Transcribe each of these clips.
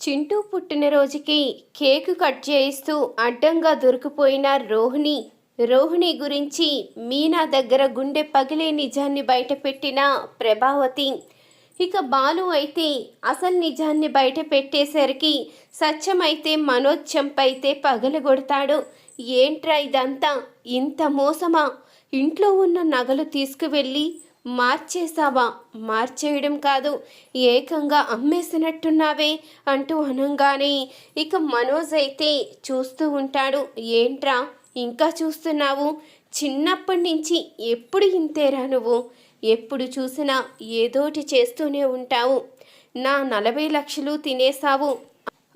చింటూ పుట్టినరోజుకి cake cut చేయిస్తూ అడ్డంగా దొరికిపోయిన రోహిణి. రోహిణి గురించి మీనా దగ్గర గుండె పగిలే నిజాన్ని బయటపెట్టిన ప్రభావతి. ఇక బాలు అయితే అసలు నిజాన్ని బయట పెట్టేసరికి సత్యమైతే మనోజ్ చెంపైతే పగలగొడతాడు. ఏంట్రా ఇదంతా? ఇంత మోసమా? ఇంట్లో ఉన్న నగలు తీసుకువెళ్ళి మార్చేసావా మార్చేయడం కాదు ఏకంగా అమ్మేసినట్టున్నావే అంటూ అనంగానే ఇక మనోజ్ అయితే చూస్తూ ఉంటాడు. ఏంట్రా ఇంకా చూస్తున్నావు? చిన్నప్పటి నుంచి ఎప్పుడు ఇంతేరా నువ్వు? ఎప్పుడు చూసినా ఏదోటి చేస్తూనే ఉంటావు. నా నలభై లక్షలు తినేసావు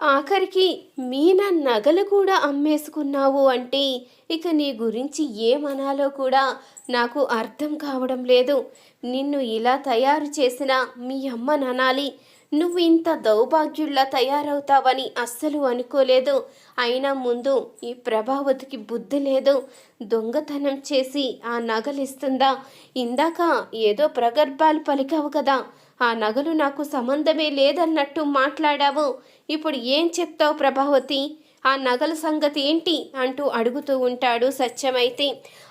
ఆఖరికి మీన నగలు కూడా అమ్మేసుకున్నావు అంటే ఇక నీ గురించి ఏమనాలో కూడా నాకు అర్థం కావడం లేదు. నిన్ను ఇలా తయారు చేసిన మీ అమ్మ ననాలి. నువ్వు ఇంత దౌర్భాగ్యుల్లా తయారవుతావని అస్సలు అనుకోలేదు. అయినా ముందు ఈ ప్రభావతికి బుద్ధి లేదు. దొంగతనం చేసి ఆ నగలిస్తుందా? ఇందాక ఏదో ప్రగర్భాలు పలికావు కదా. ఆ నగలు నాకు సంబంధమే లేదన్నట్టు మాట్లాడావు. ఇప్పుడు ఏం చెప్తావు ప్రభావతి? ఆ నగల సంగతి ఏంటి? అంటూ అడుగుతూ ఉంటాడు సత్యమైతే.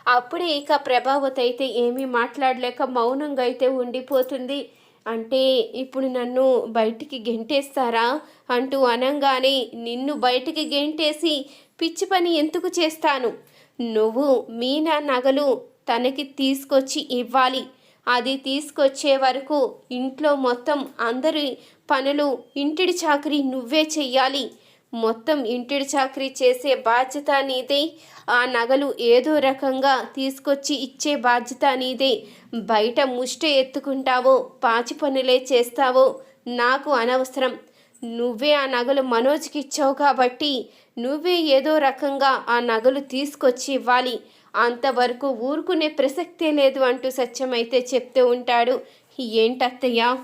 అప్పుడే ఇక ప్రభావతి అయితే ఏమీ మాట్లాడలేక మౌనంగా అయితే ఉండిపోతుంది. అంటే ఇప్పుడు నన్ను బయటికి గెంటేస్తారా? అంటూ అనంగానే నిన్ను బయటికి గెంటేసి పిచ్చి పని ఎందుకు చేస్తాను? నువ్వు మీనా నగలు తనకి తీసుకొచ్చి ఇవ్వాలి. అది తీసుకొచ్చే వరకు ఇంట్లో మొత్తం అందరి పనులు ఇంటిడి చాకరీ నువ్వే చెయ్యాలి. మొత్తం ఇంటిడి చాకరీ చేసే బాధ్యత నీదే. ఆ నగలు ఏదో రకంగా తీసుకొచ్చి ఇచ్చే బాధ్యత నీదే. బయట ముష్ట ఎత్తుకుంటావో పాచి పనులే చేస్తావో నాకు అనవసరం. నువ్వే ఆ నగలు మనోజ్కి ఇచ్చావు కాబట్టి నువ్వే ఏదో రకంగా ఆ నగలు తీసుకొచ్చి ఇవ్వాలి. అంతవరకు ఊరుకునే ప్రసక్తే లేదు అంటూ సత్యమైతే చెప్తూ ఉంటాడు. ఏంటత్తయ్యా?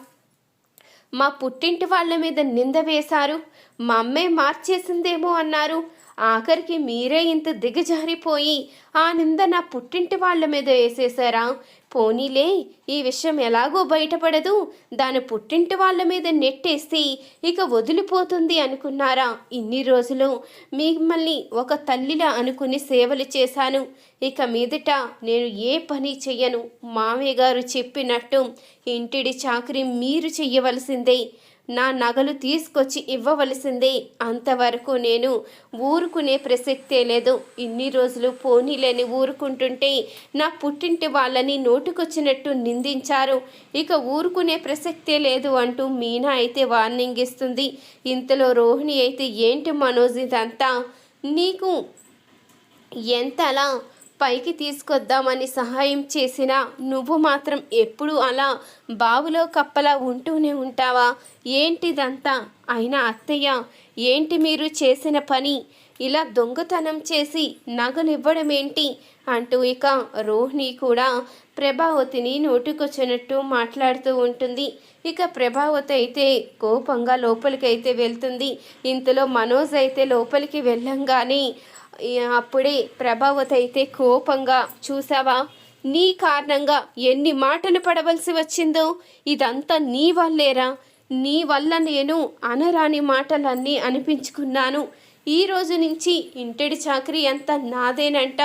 మా పుట్టింటి వాళ్ళ మీద నింద వేశారు. మా అమ్మే మార్చేసిందేమో అన్నారు. ఆఖరికి మీరే ఇంత దిగజారిపోయి ఆ నింద నా పుట్టింటి వాళ్ళ మీద వేసేశారా? పోనీలే ఈ విషయం ఎలాగో బయటపడదు. దాని పుట్టింటి వాళ్ళ మీద నెట్టేసి ఇక వదిలిపోతుంది అనుకున్నారా? ఇన్ని రోజులు మిమ్మల్ని ఒక తల్లిలా అనుకుని సేవలు చేశాను. ఇక మీదట నేను ఏ పని చెయ్యను. మామయ్య గారు చెప్పినట్టు ఇంటిడి చాకరీ మీరు చెయ్యవలసిందే. నా నగలు తీసుకొచ్చి ఇవ్వవలసిందే. అంతవరకు నేను ఊరుకునే ప్రసక్తే లేదు. ఇన్ని రోజులు పోనీలేని ఊరుకుంటుంటే నా పుట్టింటి వాళ్ళని నోటుకొచ్చినట్టు నిందించారు. ఇక ఊరుకునే ప్రసక్తే లేదు అంటూ మీనా అయితే వార్నింగ్ ఇస్తుంది. ఇంతలో రోహిణి అయితే ఏంటి మనోజ్ ఇదంతా? నీకు ఎంతలా పైకి తీసుకొద్దామని సహాయం చేసినా నువ్వు మాత్రం ఎప్పుడు అలా బావులో కప్పలా ఉంటూనే ఉంటావా? ఏంటిదంతా? అయినా అత్తయ్య ఏంటి మీరు చేసిన పని? ఇలా దొంగతనం చేసి నగనివ్వడం ఏంటి అంటూ ఇక రోహిణి కూడా ప్రభావతిని నోటికొచ్చినట్టు మాట్లాడుతూ ఉంటుంది. ఇక ప్రభావతి అయితే కోపంగా లోపలికి అయితే వెళ్తుంది. ఇంతలో మనోజ్ అయితే లోపలికి వెళ్ళంగానే అప్పుడే ప్రభావతైతే అయితే కోపంగా చూసావా? నీ కారణంగా ఎన్ని మాటలు పడవలసి వచ్చిందో? ఇదంతా నీ వల్లేరా? నీ వల్ల నేను అనరాని మాటలన్నీ అనిపించుకున్నాను. ఈ రోజు నుంచి ఇంటిడి చాకరీ అంతా నాదేనంట.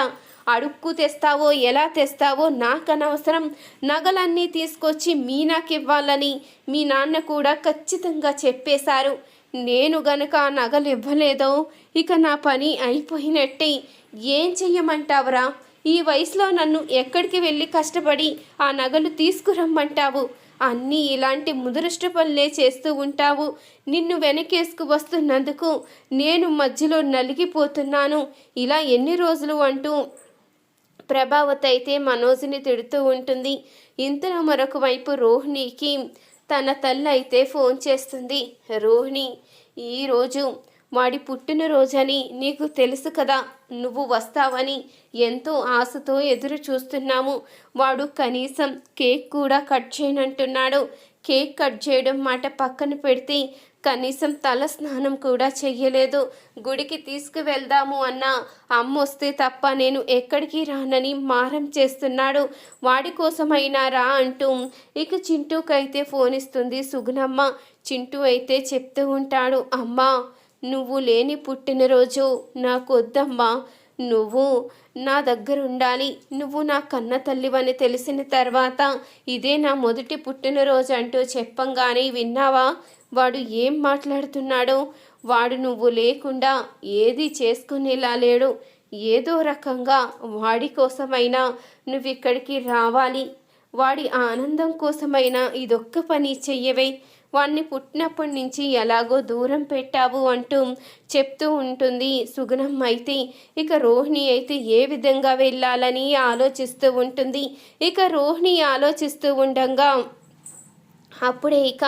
అడుక్కు తెస్తావో ఎలా తెస్తావో నాకనవసరం. నగలన్నీ తీసుకొచ్చి మీనాకివ్వాలని మీ నాన్న కూడా ఖచ్చితంగా చెప్పేశారు. నేను గనక ఆ నగలు ఇవ్వలేదో ఇక నా పని అయిపోయినట్టే. ఏం చెయ్యమంటావురా? ఈ వయసులో నన్ను ఎక్కడికి వెళ్ళి కష్టపడి ఆ నగలు తీసుకురమ్మంటావు? అన్నీ ఇలాంటి ముదురుష్ట పనులే చేస్తూ ఉంటావు. నిన్ను వెనకేసుకు వస్తున్నందుకు నేను మధ్యలో నలిగిపోతున్నాను. ఇలా ఎన్ని రోజులు అంటూ ప్రభావతి అయితే మనోజ్ని తిడుతూ ఉంటుంది. ఇంతలో మరొక వైపు రోహిణికి తన తల్లి అయితే ఫోన్ చేస్తుంది. రోహిణి ఈరోజు వాడి పుట్టినరోజని నీకు తెలుసు కదా నువ్వు వస్తావని ఎంతో ఆశతో ఎదురు చూస్తున్నాము. వాడు కనీసం కేక్ కూడా కట్ చేయనంటున్నాడు. కేక్ కట్ చేయడం మాట పక్కన పెడితే కనీసం తల స్నానం కూడా చెయ్యలేదు. గుడికి తీసుకువెళ్దాము అన్న అమ్మ వస్తే తప్ప నేను ఎక్కడికి రానని మారం చేస్తున్నాడు. వాడి కోసమైనా రా అంటూ ఇక చింటూకైతే ఫోన్ ఇస్తుంది సుగుణమ్మ. చింటూ అయితే చెప్తూ ఉంటాడు అమ్మా నువ్వు లేని పుట్టినరోజు నాకు వద్దమ్మా నువ్వు నా దగ్గర ఉండాలి నువ్వు నా కన్న తల్లివని తెలిసిన తర్వాత ఇదే నా మొదటి పుట్టినరోజు అంటూ చెప్పంగానే విన్నావా? వాడు ఏం మాట్లాడుతున్నాడో? వాడు నువ్వు లేకుండా ఏది చేసుకునేలా లేడు. ఏదో రకంగా వాడి కోసమైనా నువ్వు ఇక్కడికి రావాలి. వాడి ఆనందం కోసమైనా ఇదొక్క పని చెయ్యవే. వాణ్ణి పుట్టినప్పటి నుంచి ఎలాగో దూరం పెట్టావు అంటూ చెప్తూ ఉంటుంది సుగుణమ్మ అయితే. ఇక రోహిణి అయితే ఏ విధంగా వెళ్ళాలని ఆలోచిస్తూ ఉంటుంది. ఇక రోహిణి ఆలోచిస్తూ ఉండగా అప్పుడే ఇక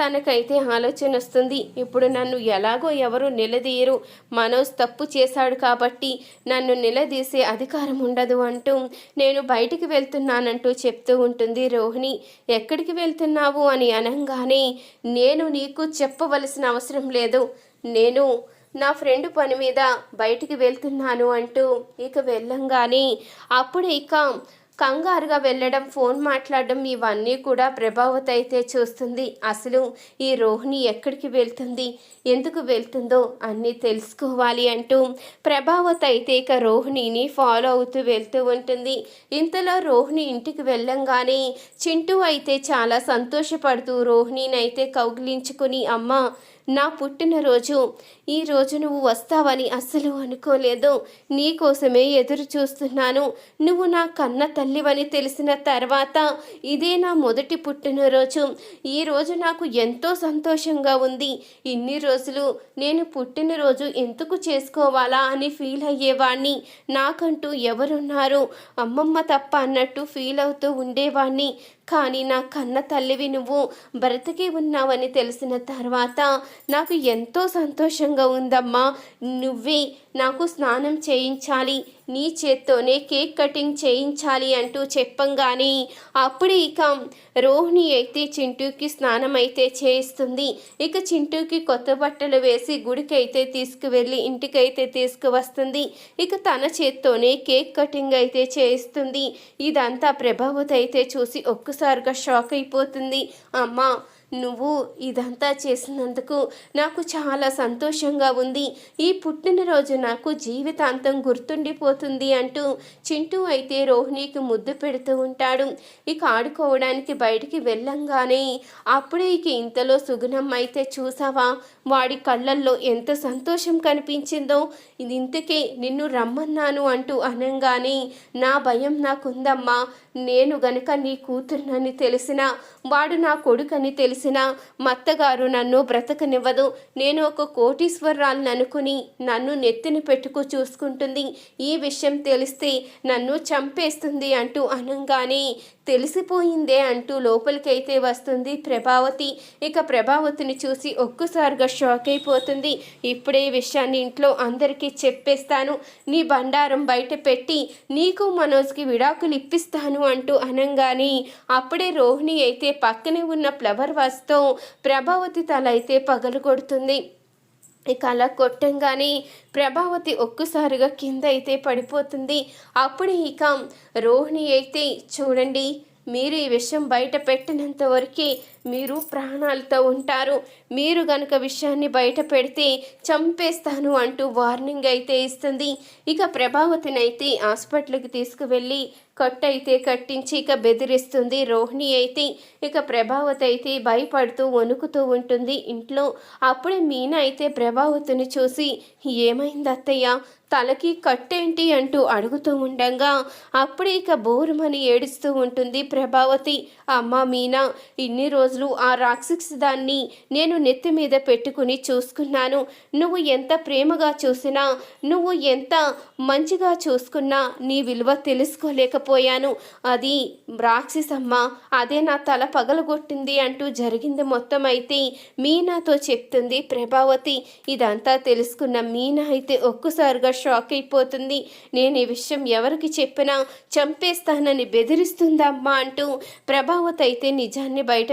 తనకైతే ఆలోచన వస్తుంది. ఇప్పుడు నన్ను ఎలాగో ఎవరు నిలదీయరు. మనోజ్ తప్పు చేశాడు కాబట్టి నన్ను నిలదీసే అధికారం ఉండదు అంటూ నేను బయటికి వెళ్తున్నానంటూ చెప్తూ ఉంటుంది రోహిణి. ఎక్కడికి వెళ్తున్నావు అని అనగానే నేను నీకు చెప్పవలసిన అవసరం లేదు. నేను నా ఫ్రెండ్ పని మీద బయటికి వెళ్తున్నాను అంటూ ఇక వెళ్ళంగానే అప్పుడు ఇక కంగారుగా వెళ్ళడం ఫోన్ మాట్లాడడం ఇవన్నీ కూడా ప్రభావతి అయితే చూస్తుంది. అసలు ఈ రోహిణి ఎక్కడికి వెళ్తుంది? ఎందుకు వెళ్తుందో అన్నీ తెలుసుకోవాలి అంటూ ప్రభావతి అయితే ఇక రోహిణిని ఫాలో అవుతూ వెళ్తూ ఉంటుంది. ఇంతలో రోహిణి ఇంటికి వెళ్ళంగానే చింటూ అయితే చాలా సంతోషపడుతూ రోహిణిని అయితే కౌగిలించుకుని అమ్మ నా పుట్టినరోజు. ఈ రోజు నువ్వు వస్తావని అస్సలు అనుకోలేదు. నీకోసమే ఎదురు చూస్తున్నాను. నువ్వు నా కన్న తల్లివని తెలిసిన తర్వాత ఇదే నా మొదటి పుట్టినరోజు. ఈ రోజు నాకు ఎంతో సంతోషంగా ఉంది. ఇన్ని రోజులు నేను పుట్టినరోజు ఎందుకు చేసుకోవాలా అని ఫీల్ అయ్యేవాణ్ణి. నాకంటూ ఎవరున్నారు? అమ్మమ్మ తప్ప అన్నట్టు ఫీల్ అవుతూ ఉండేవాణ్ణి. కానీ నా కన్న తల్లివి నువ్వు. బ్రతికి ఉన్నావని తెలిసిన తర్వాత నాకు ఎంతో సంతోషంగా ఉందమ్మా. నువ్వే నాకు స్నానం చేయించాలి. నీ చేత్తోనే కేక్ కటింగ్ చేయించాలి అంటూ చెప్పంగానే అప్పుడు ఇక రోహిణి అయితే చింటూకి స్నానం అయితే చేయిస్తుంది. ఇక చింటూకి కొత్త బట్టలు వేసి గుడికి అయితే తీసుకువెళ్ళి ఇంటికైతే తీసుకువస్తుంది. ఇక తన చేత్తోనే కేక్ కటింగ్ అయితే చేయిస్తుంది. ఇదంతా ప్రభావతి అయితే చూసి ఒక్కసారిగా షాక్ అయిపోతుంది. అమ్మా నువ్వు ఇదంతా చేసినందుకు నాకు చాలా సంతోషంగా ఉంది. ఈ పుట్టినరోజు నాకు జీవితాంతం గుర్తుండిపోతుంది అంటూ చింటూ అయితే రోహిణికి ముద్దు పెడుతూ ఉంటాడు. ఇక ఆడుకోవడానికి బయటికి వెళ్ళంగానే అప్పుడే ఇక ఇంతలో సుగుణం అయితే చూసావా? వాడి కళ్ళల్లో ఎంత సంతోషం కనిపించిందో. ఇది ఇంతకే నిన్ను రమ్మన్నాను అంటూ అనంగానే నా భయం నాకుందమ్మా. నేను గనుక నీ కూతురునని తెలిసిన వాడు నా కొడుకని తెలిసిన మత్తగారు నన్ను బ్రతకనివ్వదు. నేను ఒక కోటీశ్వరాలను అనుకుని నన్ను నెత్తిని పెట్టుకు చూసుకుంటుంది. ఈ విషయం తెలిస్తే నన్ను చంపేస్తుంది అంటూ అనంగానే తెలిసిపోయిందే అంటూ లోపలికైతే వస్తుంది ప్రభావతి. ఇక ప్రభావతిని చూసి ఒక్కసారిగా షాక్ అయిపోతుంది ఇప్పుడే విషయాన్ని ఇంట్లో అందరికీ చెప్పేస్తాను. నీ బండారం బయట పెట్టి నీకు మనోజ్కి విడాకులు ఇప్పిస్తాను అంటూ అనంగానే అప్పుడే రోహిణి అయితే పక్కనే ఉన్న ఫ్లవర్ వాస్తో ప్రభావతి తల అయితే పగలు కొడుతుంది. ఇక అలా కొట్టంగానే ప్రభావతి ఒక్కసారిగా కింద అయితే పడిపోతుంది. అప్పుడు ఇక రోహిణి అయితే చూడండి మీరు ఈ విషయం బయట పెట్టినంత వరకే మీరు ప్రాణాలతో ఉంటారు. మీరు గనక విషయాన్ని బయట పెడితే చంపేస్తాను అంటూ వార్నింగ్ అయితే ఇస్తుంది. ఇక ప్రభావతిని అయితే హాస్పిటల్కి తీసుకువెళ్ళి కట్టయితే కట్టించి ఇక బెదిరిస్తుంది రోహిణి అయితే. ఇక ప్రభావతి అయితే భయపడుతూ వణుకుతూ ఉంటుంది. ఇంట్లో అప్పుడే మీనా అయితే ప్రభావతిని చూసి ఏమైంది అత్తయ్య? తలకి కట్టేంటి? అంటూ అడుగుతూ ఉండగా. అప్పుడే ఇక బోరుమని ఏడుస్తూ ఉంటుంది ప్రభావతి. అమ్మ మీనా ఇన్ని రోజులు రోజులు ఆ రాక్షసి దాన్ని నేను నెత్తి మీద పెట్టుకుని చూసుకున్నాను. నువ్వు ఎంత ప్రేమగా చూసినా నువ్వు ఎంత మంచిగా చూసుకున్నా నీ విలువ తెలుసుకోలేకపోయాను. అది రాక్షసమ్మ అదే నా తల పగలగొట్టింది అంటూ జరిగింది మొత్తం అయితే మీనాతో చెప్తుంది ప్రభావతి. ఇదంతా తెలుసుకున్న మీనా అయితే ఒక్కసారిగా షాక్ అయిపోతుంది. నేను ఈ విషయం ఎవరికి చెప్పినా చంపేస్తానని బెదిరిస్తుందమ్మా అంటూ ప్రభావతి అయితే నిజాన్ని బయట